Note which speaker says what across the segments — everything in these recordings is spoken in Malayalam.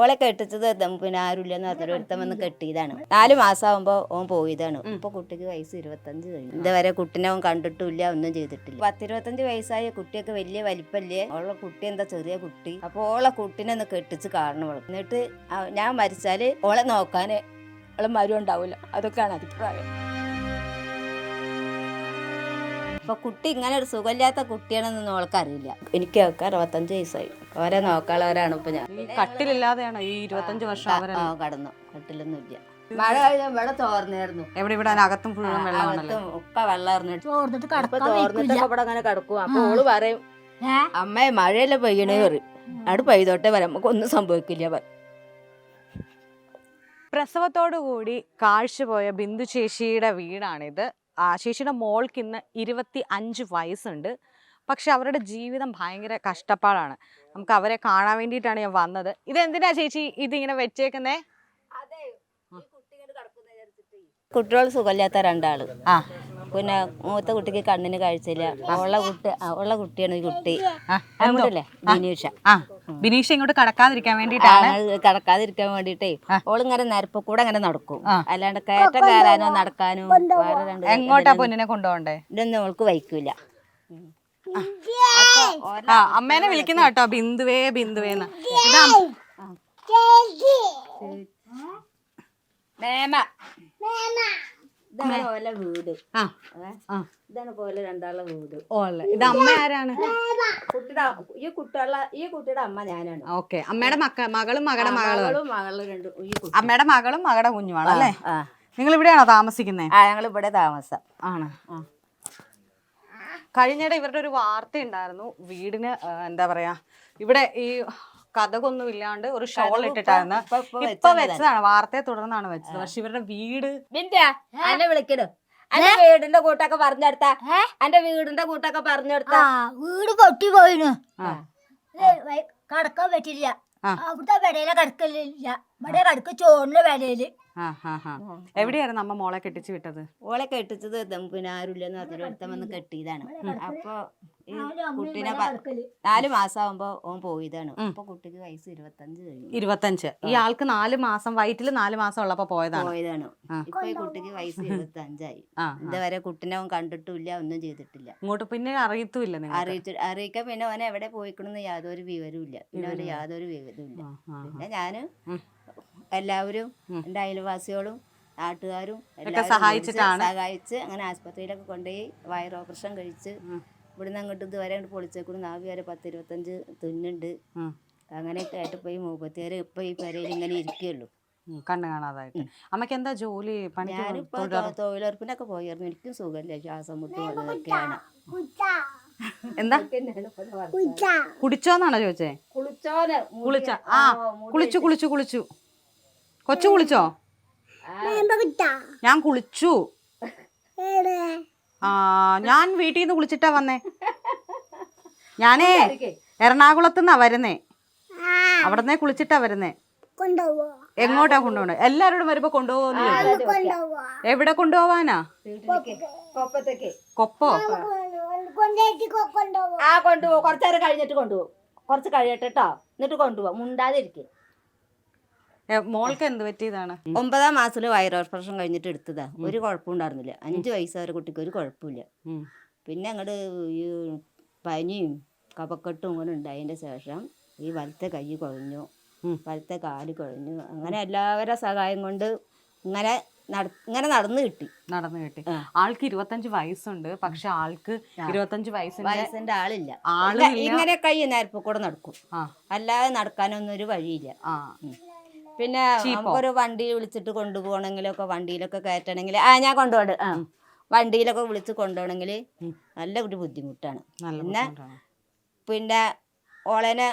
Speaker 1: ഓളെ കെട്ടിച്ചത് പിന്നെ ആരുമില്ലെന്ന് പറഞ്ഞൊരു ഒരുത്തം വന്ന് കെട്ടിയതാണ്. നാല് മാസമാകുമ്പോൾ ഓൻ പോയതാണ്. ഇപ്പൊ കുട്ടിക്ക് വയസ്സ് ഇരുപത്തഞ്ച് കഴിഞ്ഞു. ഇതുവരെ കുട്ടിനെ അവൻ കണ്ടിട്ടില്ല ഒന്നും ചെയ്തിട്ടില്ല. പത്തിരുപത്തഞ്ച് വയസ്സായ കുട്ടിയൊക്കെ വലിയ വലിപ്പല്ലേ? ഓളെ കുട്ടി എന്താ ചെറിയ കുട്ടി? അപ്പൊ ഓളെ കുട്ടിനെ ഒന്ന് കെട്ടിച്ച് കാണണം. എന്നിട്ട് ഞാൻ മരിച്ചാൽ ഓളെ നോക്കാന് ഓളെ മരും ഉണ്ടാവില്ല അതൊക്കെയാണ് അഭിപ്രായം. അപ്പൊ കുട്ടി ഇങ്ങനെ ഒരു സുഖമില്ലാത്ത കുട്ടിയാണെന്നൊന്നും അവൾക്കറിയില്ല. എനിക്ക് അവൾക്ക് അറുപത്തഞ്ച് വയസ്സായി. ഓരെ നോക്കാനുള്ളവരാണ് ഇപ്പൊ ഞാൻ.
Speaker 2: ഈ കട്ടിലില്ലാതെയാണ് ഈ ഇരുപത്തഞ്ച് വർഷം അവരെ
Speaker 1: ആ കടന്നു. കട്ടിലൊന്നുമില്ല. മഴ കഴിഞ്ഞാൽ ഇവിടെ തോർന്നായിരുന്നു
Speaker 2: എവിടെ ഇവിടെ അകത്തും ഫുള്ളും വെള്ളമാണല്ലോ
Speaker 1: അകത്തും ഒക്കെ വെള്ളം
Speaker 3: ചോർന്നിട്ട്
Speaker 1: ഇപ്പൊ
Speaker 3: കടക്കാൻ
Speaker 1: തോർന്നിട്ടൊക്കെ
Speaker 3: വയ്ക്കില്ല.
Speaker 1: ഇവിടെ അങ്ങനെ കിടക്കും അപ്പൊ ഓൾ പറയും
Speaker 3: ഏ?
Speaker 1: അമ്മയെ മഴയല്ലേ പെയ്യണേ പറയും. അവിടെ പെയ്തോട്ടെ വരാം നമുക്ക് ഒന്നും സംഭവിക്കില്ല പറയും.
Speaker 2: പ്രസവത്തോടു കൂടി കാഴ്ചപോയ ബിന്ദു ചേച്ചിയുടെ വീടാണിത്. ആ ചേച്ചിയുടെ മോൾക്ക് ഇന്ന് ഇരുപത്തി അഞ്ച് വയസ്സുണ്ട്. പക്ഷെ അവരുടെ ജീവിതം ഭയങ്കര കഷ്ടപ്പാടാണ്. നമുക്ക് അവരെ കാണാൻ വേണ്ടിയിട്ടാണ് ഞാൻ വന്നത്. ഇത് എന്തിനാ ചേച്ചി ഇതിങ്ങനെ വെച്ചേക്കുന്നേ?
Speaker 1: കുട്ടികൾ സുഖമില്ലാത്ത രണ്ടാൾ.
Speaker 2: ആ.
Speaker 1: പിന്നെ മൂത്ത കുട്ടിക്ക് കണ്ണിന് കാഴ്ചയില്ല. ഉള്ള കുട്ടി ഉള്ള കുട്ടിയാണ് ഈ കുട്ടി. അങ്ങോട്ടല്ലേ ബിനീഷ.
Speaker 2: ബിനീഷ ഇങ്ങോട്ട് കടക്കാതിരിക്കാൻ
Speaker 1: വേണ്ടിട്ടാണ് കടക്കാതിരിക്കാൻ വേണ്ടിട്ടേ ഓളിങ്ങനെ നിരപ്പ് കൂടെ അങ്ങനെ നടക്കും. അല്ലാണ്ട് കയറ്റം കയറാനോ നടക്കാനോ
Speaker 2: എങ്ങോട്ടാ പൊന്നിനെ കൊണ്ടുപോകണ്ടേ?
Speaker 1: ഇതൊന്നും അവൾക്ക് വഹിക്കൂല
Speaker 2: ആ. അമ്മേനെ വിളിക്കുന്ന കേട്ടോ ബിന്ദുവേ ബിന്ദുവേന്ന്.
Speaker 1: മേമ. ഇതാണ് പോലെ വീട്.
Speaker 2: ആ
Speaker 1: ഇതാണ് പോലെ രണ്ടാളെ വീട്.
Speaker 2: ഓൾ ഇത് അമ്മ ആരാണ്?
Speaker 1: കുട്ടിയുടെ ഈ കുട്ടികളെ ഈ കുട്ടിയുടെ അമ്മ ഞാനാണ്.
Speaker 2: ഓക്കെ. അമ്മയുടെ മക്ക മകളും മകളുടെ മകളും.
Speaker 1: മകളും രണ്ടും ഈ കുട്ടി.
Speaker 2: അമ്മയുടെ മകളും മകളുടെ കുഞ്ഞുമാണ് അല്ലേ? നിങ്ങൾ ഇവിടെയാണോ താമസിക്കുന്നത്
Speaker 1: ആ ഞങ്ങൾ ഇവിടെ താമസം.
Speaker 2: ആണ്. കഴിഞ്ഞിടെ ഇവരുടെ ഒരു വാർത്ത ഉണ്ടായിരുന്നു. വീടിന് എന്താ പറയാ ഇവിടെ ഈ കഥകൊന്നും ഇല്ലാണ്ട് ഒരു ഷോൾ ഇട്ടിട്ടായിരുന്നു.
Speaker 1: ഇപ്പൊ- വെച്ചതാണ്.
Speaker 2: വാർത്തയെ തുടർന്നാണ് വെച്ചത്. പക്ഷെ ഇവരുടെ വീട്
Speaker 1: എന്നെ വിളിക്കണു. എന്റെ വീടിന്റെ കൂട്ടൊക്കെ പറഞ്ഞെടുത്ത. എന്റെ വീടിന്റെ കൂട്ടൊക്കെ പറഞ്ഞെടുത്ത.
Speaker 3: ആ വീട് പൊട്ടി പോയിന്. കടക്കാൻ പറ്റില്ല. അവിടുത്തെ വിടയിലെ കടക്കലില്ല. ഇവിടെ കടക്ക് ചോറിന്റെ വിലയിൽ.
Speaker 2: ആ ആ ആ. എവിടെയായിരുന്നു അമ്മ മോളെ കെട്ടിച്ചു വിട്ടത്?
Speaker 1: ഓളെ കെട്ടിച്ചത് പിന്നെ ആരുമില്ലെന്ന് പറഞ്ഞൊരു വന്ന് കെട്ടിയതാണ്. അപ്പൊ ഈ കുട്ടീനെ. നാല് മാസമാകുമ്പോ ഓൻ പോയതാണ്. അപ്പൊ കുട്ടിക്ക് വയസ്സ് ഇരുപത്തഞ്ച് കഴിഞ്ഞു.
Speaker 2: ഇരുപത്തഞ്ച്. ഈ ആൾക്ക് നാല് മാസം വയറ്റിൽ നാല് മാസം ഉള്ളപ്പോ പോയതാണ്.
Speaker 1: പോയതാണ്. ഇപ്പൊ ഈ കുട്ടിക്ക് വയസ്സ് ഇരുപത്തി അഞ്ചായി
Speaker 2: ആ.
Speaker 1: ഇതുവരെ കുട്ടിനെ അവൻ കണ്ടിട്ടില്ല ഒന്നും ചെയ്തിട്ടില്ല.
Speaker 2: ഇങ്ങോട്ട് പിന്നെ അറിയത്തുമില്ല നിങ്ങൾ
Speaker 1: അറിയിച്ചു അറിയിക്കാൻ പിന്നെ ഓനെ എവിടെ പോയിക്കണെന്ന് യാതൊരു വിവരവും ഇല്ല. പിന്നെ അവന് യാതൊരു വിവരവും ഇല്ല പിന്നെ
Speaker 2: ഞാൻ.
Speaker 1: എല്ലാവരും. എന്റെ അയൽവാസികളും നാട്ടുകാരും എല്ലാവരും
Speaker 2: സഹായിച്ചിട്ടാണ്?
Speaker 1: സഹായിച്ച് അങ്ങനെ ആസ്പത്രിയിലൊക്കെ കൊണ്ടുപോയി വയർ ഓപ്പറേഷൻ കഴിച്ച് ഇവിടുന്ന് അങ്ങോട്ട് ഇതുവരെ അങ്ങോട്ട് പൊളിച്ചേക്കൂടി. നാവി വരെ പത്ത് ഇരുപത്തഞ്ച് തുന്നുണ്ട് അങ്ങനെയൊക്കെ ആയിട്ട് പോയി മൂപ്പത്തിയാര് ഇപ്പൊ ഈ പെരയിൽ ഇങ്ങനെ ഇരിക്കുള്ളു
Speaker 2: കണ്ണു കാണാതായിട്ട്. അമ്മയ്ക്ക് എന്താ ജോലി? പണിക്ക്
Speaker 1: ഞാനിപ്പോ തൊഴിലുറപ്പിനൊക്കെ പോയിരുന്നു. എനിക്കും സുഖമില്ല. ശ്വാസം മുട്ടും അതൊക്കെയാണ്
Speaker 2: എന്താ? കുടിച്ചോന്നാണോ ചോദിച്ചേ?
Speaker 1: കുളിച്ചോനെ
Speaker 2: കുളിച്ച ആ കുളിച്ചു കുളിച്ചു കുളിച്ചു. കൊച്ചു കുളിച്ചോ? ഞാൻ കുളിച്ചു. ആ ഞാൻ വീട്ടിൽ നിന്ന് കുളിച്ചിട്ടാ വന്നേ. ഞാനേ എറണാകുളത്ത് നിന്നാ വരുന്നേ. അവിടുന്നേ കുളിച്ചിട്ടാ വരുന്നേ. എങ്ങോട്ടാ കൊണ്ടുപോകണേ എല്ലാരോടും വരുമ്പോ കൊണ്ടുപോകുന്നു എവിടെ കൊണ്ടുപോവാനാ
Speaker 1: കൊപ്പത്തേക്ക്.
Speaker 2: കൊപ്പോ?
Speaker 1: ആ കൊണ്ടുപോകും. കുറച്ചു കഴിഞ്ഞിട്ട് കൊണ്ടുപോകും. കുറച്ച് കഴിയട്ടെ കേട്ടോ എന്നിട്ട് കൊണ്ടുപോകും. മുണ്ടാതിരിക്കും.
Speaker 2: മോൾക്ക് എന്ത് പറ്റിയതാണ്?
Speaker 1: ഒമ്പതാം മാസത്തിൽ വയർ ഓപ്പറേഷൻ കഴിഞ്ഞിട്ട് എടുത്തതാ. ഒരു കുഴപ്പമുണ്ടായിരുന്നില്ല അഞ്ച് വയസ്സ് വരെ കുട്ടിക്ക് ഒരു കുഴപ്പമില്ല പിന്നെ അങ്ങോട്ട് ഈ പനിയും കപക്കെട്ടും ഇങ്ങനെ ഉണ്ടായതിന്റെ ശേഷം ഈ വലത്തെ കൈ കുഴഞ്ഞു. വലത്തെ കാൽ കുഴഞ്ഞു. അങ്ങനെ എല്ലാവരുടെ സഹായം കൊണ്ട് ഇങ്ങനെ ഇങ്ങനെ നടന്നു കിട്ടി.
Speaker 2: നടന്നു കിട്ടി. ആൾക്ക് ഇരുപത്തഞ്ച് വയസ്സുണ്ട്. പക്ഷെ ആൾക്ക് ഇരുപത്തഞ്ച് വയസ്സിന്റെ
Speaker 1: വയസ്സിന്റെ ആളില്ല. ആൾ ഇങ്ങനെ കൈ നേരപ്പോ കൂടെ നടക്കും. അല്ലാതെ നടക്കാനൊന്നും ഒരു വഴിയില്ല.
Speaker 2: ആ.
Speaker 1: പിന്നെ
Speaker 2: ഒരു
Speaker 1: നമുക്കൊരു വണ്ടി വിളിച്ചിട്ട് കൊണ്ടുപോകണമെങ്കിലൊക്കെ വണ്ടിയിലൊക്കെ കയറ്റണമെങ്കിൽ ആ ഞാൻ കൊണ്ടുപോകണ്ട. ആ വണ്ടിയിലൊക്കെ വിളിച്ച് കൊണ്ടുപോകണമെങ്കിൽ. നല്ല ഒരു ബുദ്ധിമുട്ടാണ്. പിന്നെ പിന്നെ ഓളനെ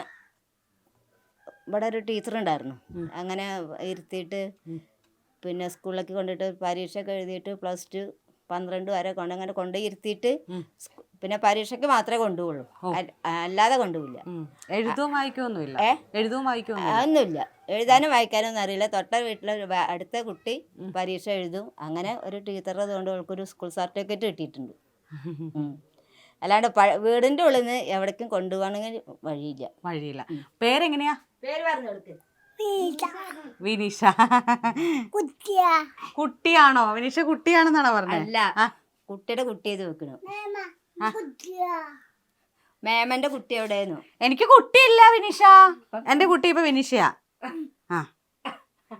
Speaker 1: ഇവിടെ ഒരു ടീച്ചർ ഉണ്ടായിരുന്നു അങ്ങനെ ഇരുത്തിയിട്ട് പിന്നെ സ്കൂളിലേക്ക് കൊണ്ടിട്ട് പരീക്ഷയൊക്കെ എഴുതിയിട്ട് പ്ലസ് ടു പന്ത്രണ്ട് വരെ കൊണ്ട് അങ്ങനെ കൊണ്ടുപോയി ഇരുത്തിയിട്ട് പിന്നെ പരീക്ഷയ്ക്ക് മാത്രമേ കൊണ്ടുപോകുള്ളൂ അല്ലാതെ കൊണ്ടുപോകില്ല
Speaker 2: എഴുതും വായിക്കൊന്നുമില്ല വായിക്കുമൊന്നുമില്ല
Speaker 1: അതൊന്നുമില്ല എഴുതാനും വായിക്കാനും ഒന്നും അറിയില്ല. തൊട്ട വീട്ടിലെ അടുത്ത കുട്ടി പരീക്ഷ എഴുതും. അങ്ങനെ ഒരു ടീച്ചർ അതുകൊണ്ട് അവൾക്കൊരു സ്കൂൾ സർട്ടിഫിക്കറ്റ് കിട്ടിയിട്ടുണ്ട്. അല്ലാണ്ട് വീടിന്റെ ഉള്ളിൽ നിന്ന് എവിടേക്കും കൊണ്ടുപോകണമെങ്കിൽ വഴിയില്ല.
Speaker 2: വഴിയില്ല. പേരെങ്ങനെയാ?
Speaker 1: പേര് പറഞ്ഞു കൊടുക്ക്.
Speaker 2: വിനിഷ.
Speaker 3: കുട്ടിയാ.
Speaker 2: കുട്ടിയാണോ? വിനീഷ കുട്ടിയാണെന്നാണോ പറഞ്ഞത്
Speaker 1: അല്ല. കുട്ടിയുടെ കുട്ടിയത് വെക്കണു. മേമന്റെ കുട്ടി എവിടെയായിരുന്നു?
Speaker 2: എനിക്ക് കുട്ടിയില്ല വിനീഷ. എന്റെ കുട്ടി ഇപ്പൊ വിനീഷയാ. ആ.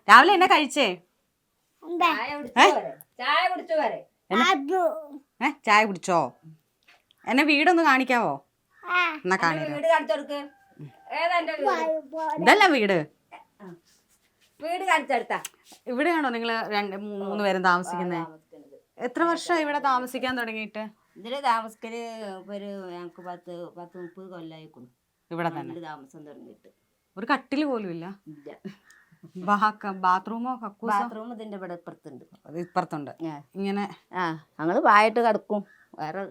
Speaker 2: രാവിലെ എന്നെ കഴിച്ചേ?
Speaker 1: ചായ കുടിച്ചു
Speaker 2: ഏ? ചായ എന്നെ? വീടൊന്ന് കാണിക്കാവോ? എന്നാ കാണിക്കാം ഇതല്ല വീട്.
Speaker 1: വീട് കാണിച്ചെടുത്താ?
Speaker 2: ഇവിടെയാണോ നിങ്ങൾ രണ്ട് മൂന്ന് പേരും താമസിക്കുന്നത്. എത്ര വർഷമായി ഇവിടെ താമസിക്കാൻ തുടങ്ങിയിട്ട്?
Speaker 1: ഇതിൽ താമസിക്കൽ ഒരു ഞങ്ങക്ക് പത്ത് പത്ത് മുപ്പത് കൊല്ലായിക്കുന്നു
Speaker 2: ഇവിടെ തന്നെ.
Speaker 1: താമസം തുടങ്ങിയിട്ട്.
Speaker 2: ഒരു കട്ടിൽ പോലും ഇല്ല. ബാത്റൂമോ
Speaker 1: ബാത്റൂം ഇതിന്റെ ഇവിടെ ഇപ്പുറത്തുണ്ട്.
Speaker 2: ഇപ്പുറത്തുണ്ട്. ഇങ്ങനെ
Speaker 1: ആ ഞങ്ങൾ വായിട്ട് കിടക്കും. വേറെ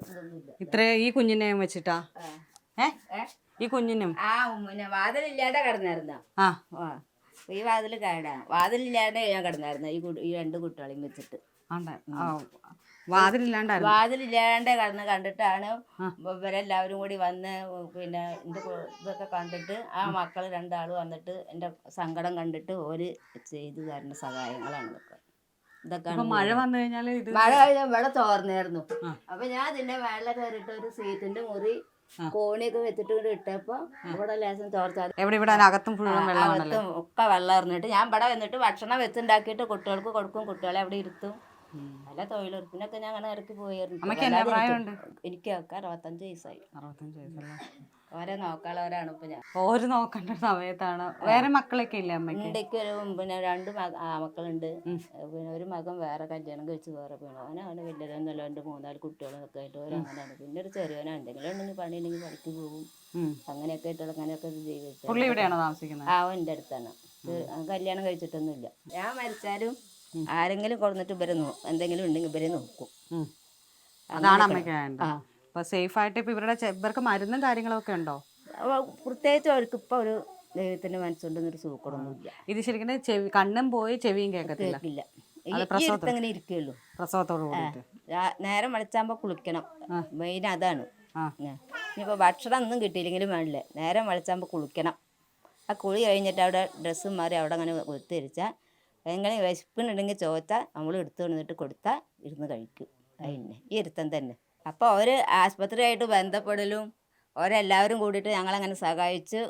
Speaker 2: ഇത്ര ഈ കുഞ്ഞിനെയും വെച്ചിട്ടാ? ഏ? ഈ കുഞ്ഞിനും?
Speaker 1: ആ ഉമ്മനെ. വാതിലില്ലാതെ കിടന്നായിരുന്ന
Speaker 2: ആ.
Speaker 1: ആ. ഈ വാതിൽ കേടാണ് വാതിലില്ലാണ്ട് ഞാൻ കിടന്നായിരുന്നു. ഈ കു- ഈ രണ്ട് കുട്ടികളെയും വെച്ചിട്ട്.
Speaker 2: ആണ്ടെ? ആ വാതിലില്ലാണ്ടായിരുന്നു.
Speaker 1: വാതിലില്ലാണ്ട് കിടന്ന് കണ്ടിട്ടാണ്. ഇവരെല്ലാവരും കൂടി വന്ന് പിന്നെ എന്റെ കു- ഇതൊക്കെ കണ്ടിട്ട് ആ മക്കൾ രണ്ടാൾ വന്നിട്ട് എന്റെ സങ്കടം കണ്ടിട്ട് ഓര് ചെയ്തു തരുന്ന സഹായങ്ങളാണ് ഇതൊക്കെ.
Speaker 2: ഇപ്പൊ മഴ വന്നു കഴിഞ്ഞാൽ ഇത്
Speaker 1: മഴ കഴിഞ്ഞാൽ ഇവിടെ തോർന്നായിരുന്നു
Speaker 2: ആ.
Speaker 1: അപ്പൊ ഞാൻ ഇതിന്റെ മേലെ കയറിയിട്ട് ഒരു സീറ്റിന്റെ മുറി. കോണിയൊക്കെ വെച്ചിട്ട് കൂടെ ഇട്ടപ്പോ ഇവിടെ ലേശം ചോർച്ചും.
Speaker 2: എവിടെ ഇവിടെ അകത്തും
Speaker 1: ഒക്കെ വെള്ളം എറിഞ്ഞിട്ട്. ഞാൻ ഇവിടെ വന്നിട്ട് ഭക്ഷണം വെച്ചുണ്ടാക്കിയിട്ട് കുട്ടികൾക്ക് കൊടുക്കും. കുട്ടികളെ അവിടെ ഇരുത്തും. നല്ല തൊഴിലുറപ്പിനൊക്കെ ഞാൻ അങ്ങനെ ഇറക്കി പോയിരുന്നു.
Speaker 2: അമ്മയ്ക്ക് എന്നാ പ്രായമുണ്ട്?
Speaker 1: എനിക്കൊക്കെ അറുപത്തഞ്ച് വയസ്സായി.
Speaker 2: അറുപത്തഞ്ച് വയസ്സല്ലേ?
Speaker 1: ഓരെ നോക്കാനുള്ളവരാണ് ഇപ്പൊ ഞാൻ.
Speaker 2: ഓര് നോക്കേണ്ട സമയത്താണ്. വേറെ മക്കളൊക്കെ ഇല്ലേ അമ്മയ്ക്ക്?
Speaker 1: ഒരു പിന്നെ രണ്ട് മക്കളുണ്ട്. പിന്നെ ഒരു മകൻ വേറെ കല്യാണം കഴിച്ച് വേറെ പോകണം അവനെ അവന് വലിയതൊന്നുമല്ല എന്റെ മൂന്നാൽ കുട്ടികളൊക്കെ ആയിട്ട് ഓരോ അങ്ങനെയാണ്. പിന്നെ ഒരു ചെറിയവനെ എന്തെങ്കിലും ഉണ്ടെങ്കിൽ പണി ഉണ്ടെങ്കിൽ പണിക്ക് പോകും. അങ്ങനെയൊക്കെ ആയിട്ട് അങ്ങനെയൊക്കെ ജീവിച്ചു
Speaker 2: പുള്ളി ഇവിടെയാണോ താമസിക്കുന്നത്?
Speaker 1: ആ എന്റെ അടുത്താണ്. കല്യാണം കല്യാണം കഴിച്ചിട്ടൊന്നുമില്ല. ഞാൻ മരിച്ചാലും ആരെങ്കിലും കൊടുന്നിട്ട് ഇവരെ എന്തെങ്കിലും ഉണ്ടെങ്കിൽ ഇവരെ നോക്കും.
Speaker 2: അതാണ്. അമ്മയ്ക്ക് അപ്പൊ സേഫ് ആയിട്ട് ഇപ്പൊ ഇവരുടെ ഇവർക്ക് മരുന്നും കാര്യങ്ങളൊക്കെ ഉണ്ടോ?
Speaker 1: പ്രത്യേകിച്ച് അവർക്ക് ഇപ്പൊ ഒരു ദൈവത്തിന്റെ മനസ്സുകൊണ്ടൊന്നൊരു സൂക്കടൊന്നുമില്ല
Speaker 2: ഇത് ശരിക്കും ചെവി കണ്ണും പോയി ചെവിയും കേൾക്കത്തില്ല.
Speaker 1: കേൾക്കില്ല. ഇരിക്കുള്ളൂ
Speaker 2: പ്രസവത്തോട്
Speaker 1: നേരം വെളിച്ചാകുമ്പോൾ കുളിക്കണം. മെയിൻ അതാണ്. ഇനിയിപ്പൊ ഭക്ഷണം ഒന്നും കിട്ടിയില്ലെങ്കിലും വേണ്ടില്ല. നേരം വെളിച്ചാകുമ്പോൾ കുളിക്കണം. ആ കുളി കഴിഞ്ഞിട്ട് അവിടെ ഡ്രസ്സും മാറി അവിടെ അങ്ങനെ ഒത്തിരിച്ചാൽ എങ്ങനെ വിശപ്പിനുണ്ടെങ്കിൽ ചോദിച്ചാൽ നമ്മൾ എടുത്തു കൊണ്ടിട്ട് കൊടുത്താൽ ഇരുന്ന് കഴിക്കും. അതിന് ഈ ഇരുത്തം തന്നെ. അപ്പോൾ അവർ ആശുപത്രിയായിട്ട് ബന്ധപ്പെടലും അവരെല്ലാവരും കൂടിയിട്ട് ഞങ്ങളങ്ങനെ സഹായിച്ച്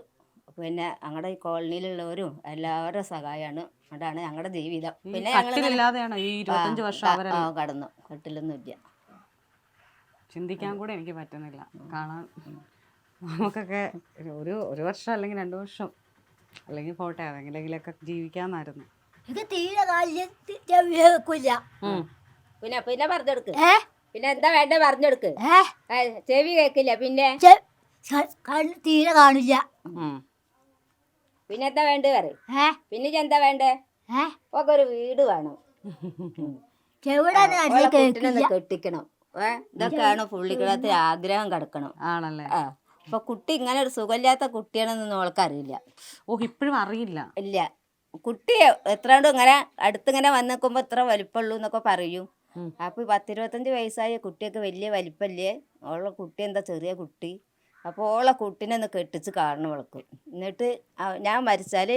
Speaker 1: പിന്നെ ഞങ്ങളുടെ ഈ കോളനിയിലുള്ളവരും എല്ലാവരുടെ സഹായമാണ് അതാണ് ഞങ്ങളുടെ ജീവിതം. പിന്നെ ഞങ്ങൾ കടന്നു. കട്ടിലൊന്നുമില്ല
Speaker 2: ചിന്തിക്കാൻ കൂടെ എനിക്ക് പറ്റുന്നില്ല. കാണാൻ നമുക്കൊക്കെ ഒരു ഒരു വർഷം അല്ലെങ്കിൽ രണ്ട് വർഷം അല്ലെങ്കിൽ പോട്ടെ അതെങ്കിലെങ്കിലൊക്കെ ജീവിക്കാന്നായിരുന്നു.
Speaker 3: ഇത് തീരെ കാലിൽ ചെവി കേൾക്കില്ല
Speaker 1: പിന്നെ പിന്നെ പറഞ്ഞെടുക്ക്.
Speaker 3: ഏ?
Speaker 1: പിന്നെ എന്താ വേണ്ട പറഞ്ഞെടുക്ക്.
Speaker 3: ഏ?
Speaker 1: ആ, ചെവി കേക്കില്ല പിന്നെ?
Speaker 3: ചെ- ക- കണ്ണ് തീരെ കാണില്ല.
Speaker 2: ഉം.
Speaker 1: പിന്നെ എന്താ വേണ്ടത് പറയും?
Speaker 3: ഏ?
Speaker 1: പിന്നെ ഇജ്ജ് എന്താ വേണ്ടേ?
Speaker 3: ഏ?
Speaker 1: ഒക്കെ ഒരു വീട് വേണം.
Speaker 3: ചെവിടെ
Speaker 1: ഓളെ
Speaker 3: നല്ല
Speaker 1: കുട്ടീനെ
Speaker 3: കേൾക്കില്ല
Speaker 1: ഒന്ന് കെട്ടിക്കണം. ഏ? ഇതൊക്കെയാണ് പുള്ളിക്കിടത്തെ ആഗ്രഹം കിടക്കണം.
Speaker 2: ആണല്ലേ?
Speaker 1: ആ. അപ്പൊ കുട്ടി ഇങ്ങനെ ഒരു സുഖമില്ലാത്ത കുട്ടിയാണെന്നൊന്നും അവൾക്കറിയില്ല
Speaker 2: ഓ ഇപ്പോഴും അറിയില്ല.
Speaker 1: ഇല്ല. കുട്ടി എത്രാണ്ടും ഇങ്ങനെ അടുത്തിങ്ങനെ വന്ന് നിൽക്കുമ്പോൾ ഇത്ര വലിപ്പമുള്ളൂ എന്നൊക്കെ പറയും. അപ്പൊ പത്തിരുപത്തഞ്ച് വയസ്സായ കുട്ടിയൊക്കെ വലിയ വലിപ്പല്ലേ? ഓളെ കുട്ടി എന്താ ചെറിയ കുട്ടി? അപ്പോൾ ഓളെ കുട്ടീനെ ഒന്ന് കെട്ടിച്ച് കാണണം അവൾക്ക് എന്നിട്ട് ഞാൻ മരിച്ചാൽ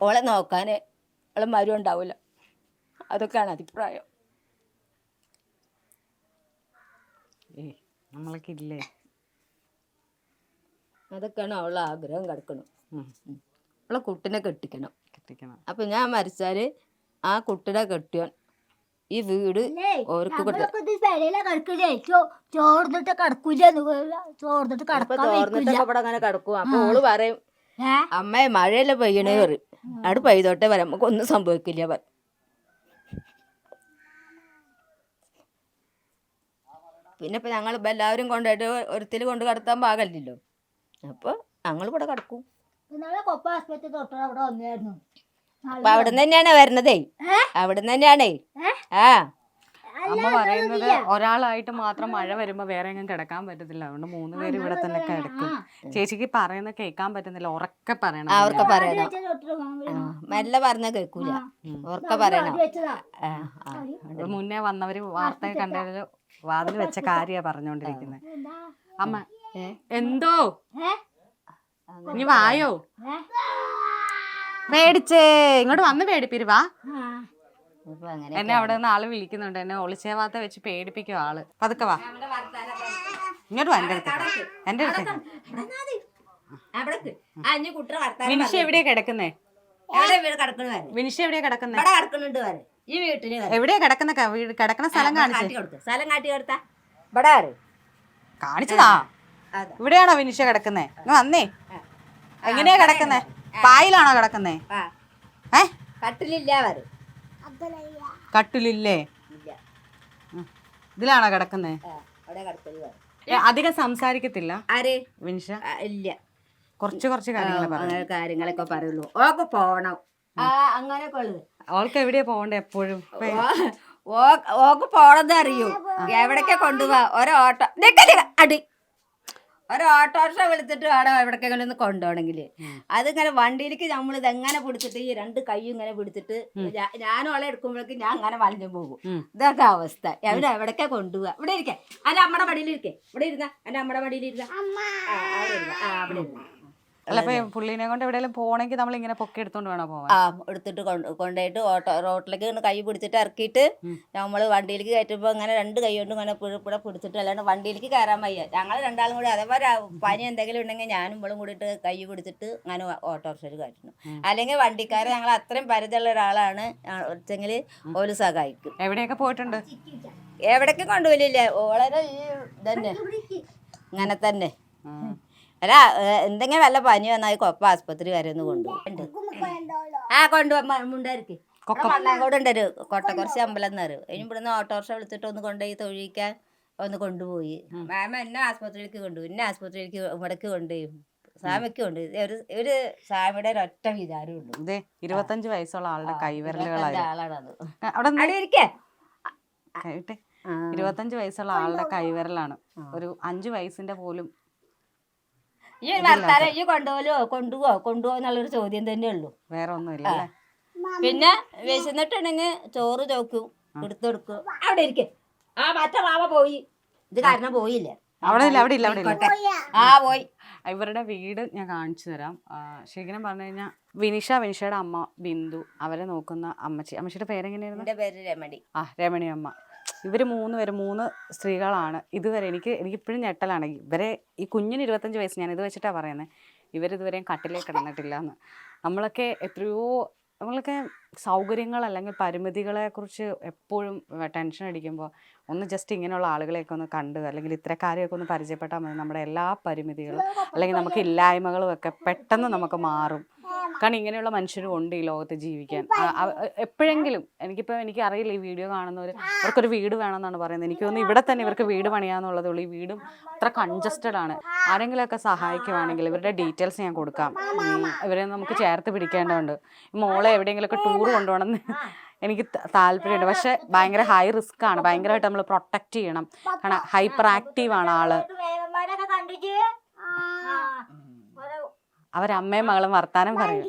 Speaker 1: ഓളെ നോക്കാൻ ഓളെ മരും ഉണ്ടാവില്ല അതൊക്കെയാണ് അഭിപ്രായം.
Speaker 2: നമ്മളൊക്കെ ഇല്ലേ?
Speaker 1: അതൊക്കെയാണ് അവളെ ആഗ്രഹം കിടക്കണം. അവളെ കുട്ടിനെ കെട്ടിക്കണം.
Speaker 2: കെട്ടിക്കണം.
Speaker 1: അപ്പം ഞാൻ മരിച്ചാൽ ആ കുട്ടിയുടെ കെട്ടിയോൻ ഈ വീട് ഓർക്ക്
Speaker 3: ചോർന്നിട്ട് കിടക്കൂല ചോർന്നിട്ട്
Speaker 1: അങ്ങനെ കിടക്കും. അപ്പൊ ഓൾ പറയും അമ്മയെ മഴയല്ല പെയ്യണേ പറയും. അവിടെ പെയ്തോട്ടെ വരാം നമുക്ക് ഒന്നും സംഭവിക്കില്ല പറയും. പിന്നെ ഇപ്പൊ ഞങ്ങൾ ഇപ്പൊ എല്ലാവരും കൊണ്ടുപോയിട്ട് ഒരുത്തിൽ കൊണ്ട് കടത്താൻ പാകല്ലല്ലോ. അപ്പൊ ഞങ്ങൾ ഇവിടെ കിടക്കും.
Speaker 3: ഇന്നലെ കൊപ്പ ആസ്പത്രി തൊട്ടത് അവിടെ വന്നായിരുന്നു.
Speaker 1: അപ്പൊ തന്നെയാണ് വരണതേ അവിടെ തന്നെയാണേ. ആ.
Speaker 2: അമ്മ പറയുന്നത് ഒരാളായിട്ട് മാത്രം മഴ വരുമ്പോ വേറെ എങ്ങും കിടക്കാൻ പറ്റത്തില്ല. അതുകൊണ്ട് മൂന്ന് പേര് ഇവിടെ തന്നെ കിടക്കും. ചേച്ചിക്ക് പറയുന്ന കേൾക്കാൻ പറ്റുന്നില്ല. ഉറക്കെ പറയണം.
Speaker 1: അവർക്ക്. പറയണം. മെല്ലെ പറഞ്ഞ കേൾക്കൂല ഉറക്കെ പറയണം.
Speaker 2: മുന്നേ വന്നവര് വാർത്ത കണ്ടതിൽ വാതിൽ വെച്ച കാര്യ പറഞ്ഞോണ്ടിരിക്കുന്നത് അമ്മ എന്തോ?
Speaker 3: ഏ?
Speaker 2: ഇനി വായോ? പേടിച്ചേ. ഇങ്ങോട്ട് വന്ന്
Speaker 1: പേടിപ്പിരുവാ
Speaker 2: എന്നെ അവിടെ നിന്ന് ആൾ വിളിക്കുന്നുണ്ട്. എന്നെ ഒളിച്ചേവാത്ത വെച്ച് പേടിപ്പിക്കും ആൾ. പതുക്കെ വാ. ഇങ്ങോട്ട് വാ എന്റെ അടുത്തേക്ക് എന്റെ അടുത്തേക്ക് വിനിഷ എവിടെയാ കിടക്കുന്നേ? വിനിഷ എവിടെയാ കിടക്കുന്നേ?
Speaker 1: ഇവിടെ കിടക്കുന്നുണ്ട് വരെ. ഈ വീട്ടിൽ
Speaker 2: എവിടെയാ കിടക്കുന്ന? കിടക്കുന്ന സ്ഥലം കാണിച്ചു.
Speaker 1: സ്ഥലം കാട്ടി കൊടുത്ത. ഇവിടെ
Speaker 2: കാണിച്ചതാ. ഇവിടെയാണോ വിനിഷ കിടക്കുന്നേ? വന്നേ. എങ്ങനെയാ കിടക്കുന്നേ? പായിലാണോ കിടക്കുന്നേ? ഏ?
Speaker 1: കട്ടിലില്ല വരെ.
Speaker 2: കട്ടിലില്ലേ.
Speaker 1: ഇല്ല.
Speaker 2: ഉം. ഇതിലാണോ കിടക്കുന്നേ?
Speaker 1: അവിടെ കിടക്കൽ വരെ.
Speaker 2: ഏ, അധികം സംസാരിക്കത്തില്ല?
Speaker 1: ആര്?
Speaker 2: വിനിഷ?
Speaker 1: ഇല്ല.
Speaker 2: കുറച്ച് കുറച്ച് കാര്യങ്ങൾ
Speaker 1: അങ്ങനെ കാര്യങ്ങളൊക്കെ പറയുള്ളൂ. ഓക്ക് പോണം. ഉള്ളത്.
Speaker 2: അവൾക്ക് എവിടെയാ പോകണ്ടേ എപ്പോഴും?
Speaker 1: ഓക്ക് പോണെന്ന് അറിയൂ എവിടൊക്കെ കൊണ്ടുപോവാ? ഒരു ഓട്ടോ. അടി. ഒരു ഓട്ടോറിക്ഷ വിളിച്ചിട്ട് വേണം എവിടേക്കെങ്കിലും ഒന്ന് കൊണ്ടുപോകണമെങ്കിൽ അതിങ്ങനെ വണ്ടിയിലേക്ക് നമ്മൾ ഇതെങ്ങനെ പിടിച്ചിട്ട് ഈ രണ്ട് കൈ ഇങ്ങനെ പിടിച്ചിട്ട് ഞാൻ ഞാനും അവളെ എടുക്കുമ്പോഴേക്കും ഞാൻ അങ്ങനെ വലഞ്ഞു പോകും. ഇതൊക്കെ അവസ്ഥ? എവിടെ എവിടൊക്കെ കൊണ്ടുപോവാ ഇവിടെ ഇരിക്കേ. അല്ല അമ്മടെ മടിയിലിരിക്കേ ഇവിടെ ഇരുന്ന. എന്റെ അമ്മയുടെ മടിയിലിരുന്ന ആ അവിടെ ഇരുന്ന. ആ അവിടെ ഇരുന്ന.
Speaker 2: അല്ല ഇപ്പൊ പുള്ളീനെ കൊണ്ട് എവിടെയെങ്കിലും പോണെങ്കിൽ നമ്മൾ ഇങ്ങനെ പൊക്കി എടുത്തോണ്ട് വേണോ പോവാൻ?
Speaker 1: ആ എടുത്തിട്ട് കൊണ്ട് കൊണ്ടുപോയിട്ട് ഓട്ടോ റോട്ടിലേക്ക് ഇങ്ങനെ കൈ പിടിച്ചിട്ട് ഇറക്കിയിട്ട് നമ്മൾ വണ്ടിയിലേക്ക് കയറ്റുമ്പോൾ ഇങ്ങനെ രണ്ട് കൈ കൊണ്ട് ഇങ്ങനെ പിഴ പിഴ പിടിച്ചിട്ട് അല്ലാണ്ട് വണ്ടിയിലേക്ക് കയറാൻ വയ്യ. ഞങ്ങൾ രണ്ടാളും കൂടി അതേപോലെ പനി എന്തെങ്കിലും ഉണ്ടെങ്കിൽ ഞാനും ഇവളും കൂടിയിട്ട് കൈ പിടിച്ചിട്ട് അങ്ങനെ ഓട്ടോറിക്ഷയിൽ കയറ്റുന്നു അല്ലെങ്കിൽ വണ്ടിക്കാരെ ഞങ്ങൾ അത്രയും പരിധിയുള്ള ഒരാളാണ്. വെച്ചെങ്കിൽ ഒരു സഹായിക്കും.
Speaker 2: എവിടെയൊക്കെ പോയിട്ടുണ്ട്?
Speaker 1: എവിടേക്ക് കൊണ്ടുപോയില്ല. വളരെ ഈ ഇതന്നെ. ഇങ്ങനെ തന്നെ. അല്ല എന്തെങ്കിലും വല്ല പനി വന്നാൽ കൊപ്പ ആസ്പത്രി വരെ ഒന്ന് കൊണ്ടുപോകും ആ കൊണ്ടുപോകാൻ
Speaker 2: കൊക്ക.
Speaker 1: മണ്ണാങ്കോട് ഉണ്ട് ഒരു കൊട്ട കുറച്ച് അമ്പലം എന്ന് പറയും. ഇനി ഇവിടുന്ന് ഓട്ടോറിക്ഷ വിളിച്ചിട്ട് ഒന്ന് കൊണ്ടുപോയി തൊഴിക്കാൻ ഒന്ന് കൊണ്ടുപോയി. മാമ എന്നെ ആസ്പത്രിയിലേക്ക് കൊണ്ടുപോയി എന്നെ ആസ്പത്രിയിലേക്ക് ഇവിടേക്ക് കൊണ്ടുപോയി സ്വാമിക്ക് കൊണ്ട് ഒരു ഒരു സ്വാമിയുടെ ഒരൊറ്റ വിചാരം
Speaker 2: ഇതേ ഇരുപത്തഞ്ച് വയസ്സുള്ള ആളുടെ കൈവിരലുകളാണ് ഇരുപത്തഞ്ച് വയസ്സുള്ള ആളുടെ കൈവിരലാണ്. ഒരു അഞ്ചു വയസ്സിന്റെ പോലും
Speaker 1: ഈ വർത്താനം ഈ കൊണ്ടുപോലോ കൊണ്ടുപോകോ കൊണ്ടുപോകോ എന്നുള്ളൊരു ചോദ്യം തന്നെ ഉള്ളൂ.
Speaker 2: വേറെ ഒന്നുമില്ല അല്ലേ
Speaker 1: പിന്നെ വിശന്നിട്ടുണ്ടെങ്കിൽ ചോറ് ചോക്കും എടുത്തെടുക്കും അവിടെ ഇരിക്കും. ആ മറ്റേ വാവ പോയി. ഇത് കാരണം പോയില്ലേ.
Speaker 2: അവിടെ ഇല്ല അവിടെ ഇല്ല അവിടെ ഇല്ല.
Speaker 1: ആ പോയി.
Speaker 2: ഇവരുടെ വീട് ഞാൻ കാണിച്ചു തരാം. ശരിക്കും പറഞ്ഞു കഴിഞ്ഞാൽ വിനിഷ വിനിഷയുടെ അമ്മ ബിന്ദു അവരെ നോക്കുന്ന അമ്മച്ചി. അമ്മച്ചിയുടെ പേരെങ്ങനെയായിരുന്നു?
Speaker 1: പേര് രമണി.
Speaker 2: ആ രമണി അമ്മ. ഇവർ മൂന്ന് പേര് മൂന്ന് സ്ത്രീകളാണ്. ഇതുവരെ എനിക്ക് എനിക്കിപ്പോഴും ഞെട്ടലാണ്. ഇവരെ ഈ കുഞ്ഞിന് ഇരുപത്തഞ്ച് വയസ്സ് ഞാൻ ഇത് വെച്ചിട്ടാണ് പറയുന്നത് ഇവരിതുവരെയും കട്ടിലേക്ക് കിടന്നിട്ടില്ല എന്ന് നമ്മളൊക്കെ എത്രയോ നമ്മളൊക്കെ സൗകര്യങ്ങൾ അല്ലെങ്കിൽ പരിമിതികളെക്കുറിച്ച് എപ്പോഴും ടെൻഷൻ അടിക്കുമ്പോൾ ഒന്ന് ജസ്റ്റ് ഇങ്ങനെയുള്ള ആളുകളെയൊക്കെ ഒന്ന് കണ്ട് അല്ലെങ്കിൽ ഇത്തരക്കാരെയൊക്കെ ഒന്ന് പരിചയപ്പെട്ടാൽ മതി. നമ്മുടെ എല്ലാ പരിമിതികളും അല്ലെങ്കിൽ നമുക്ക് ഇല്ലായ്മകളും ഒക്കെ പെട്ടെന്ന് നമുക്ക് മാറും. കാരണം ഇങ്ങനെയുള്ള മനുഷ്യരും ഉണ്ട് ഈ ലോകത്ത് ജീവിക്കാൻ. എപ്പോഴെങ്കിലും എനിക്കിപ്പോൾ എനിക്ക് അറിയില്ല ഈ വീഡിയോ കാണുന്നവർ ഇവർക്കൊരു വീട് വേണമെന്നാണ് പറയുന്നത്. എനിക്ക് തോന്നുന്നു ഇവിടെ തന്നെ ഇവർക്ക് വീട് പണിയാന്നുള്ളതേ ഉള്ളൂ. ഈ വീടും അത്ര കൺജസ്റ്റഡ് ആണ്. ആരെങ്കിലും ഒക്കെ സഹായിക്കുവാണെങ്കിൽ ഇവരുടെ ഡീറ്റെയിൽസ് ഞാൻ കൊടുക്കാം. ഇവരെ നമുക്ക് ചേർത്ത് പിടിക്കേണ്ടതുണ്ട്. ഈ എവിടെയെങ്കിലും എവിടെയെങ്കിലുമൊക്കെ ടൂർ കൊണ്ടുപോകണം എനിക്ക് താല്പര്യമുണ്ട്. പക്ഷെ ഭയങ്കര ഹൈ റിസ്ക് ആണ്. ഭയങ്കരമായിട്ട് നമ്മൾ പ്രൊട്ടക്റ്റ് ചെയ്യണം. കാരണം ഹൈപ്പർ ആക്റ്റീവ് ആണ്
Speaker 3: ആൾ.
Speaker 2: അവരമ്മയും മകളും വർത്താനം പറയും.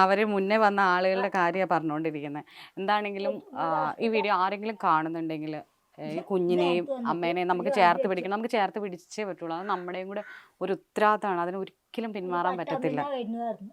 Speaker 2: അവർ മുന്നേ വന്ന ആളുകളുടെ കാര്യമാണ് പറഞ്ഞുകൊണ്ടിരിക്കുന്നത് എന്താണെങ്കിലും ഈ വീഡിയോ ആരെങ്കിലും കാണുന്നുണ്ടെങ്കിൽ ഈ കുഞ്ഞിനെയും അമ്മേനെയും നമുക്ക് ചേർത്ത് പിടിക്കണം. നമുക്ക് ചേർത്ത് പിടിച്ചേ പറ്റുള്ളൂ. അത് നമ്മുടെയും കൂടെ ഒരു ഉത്തരവാദിത്തമാണ്. അതിന് ഒരിക്കലും പിന്മാറാൻ പറ്റത്തില്ല.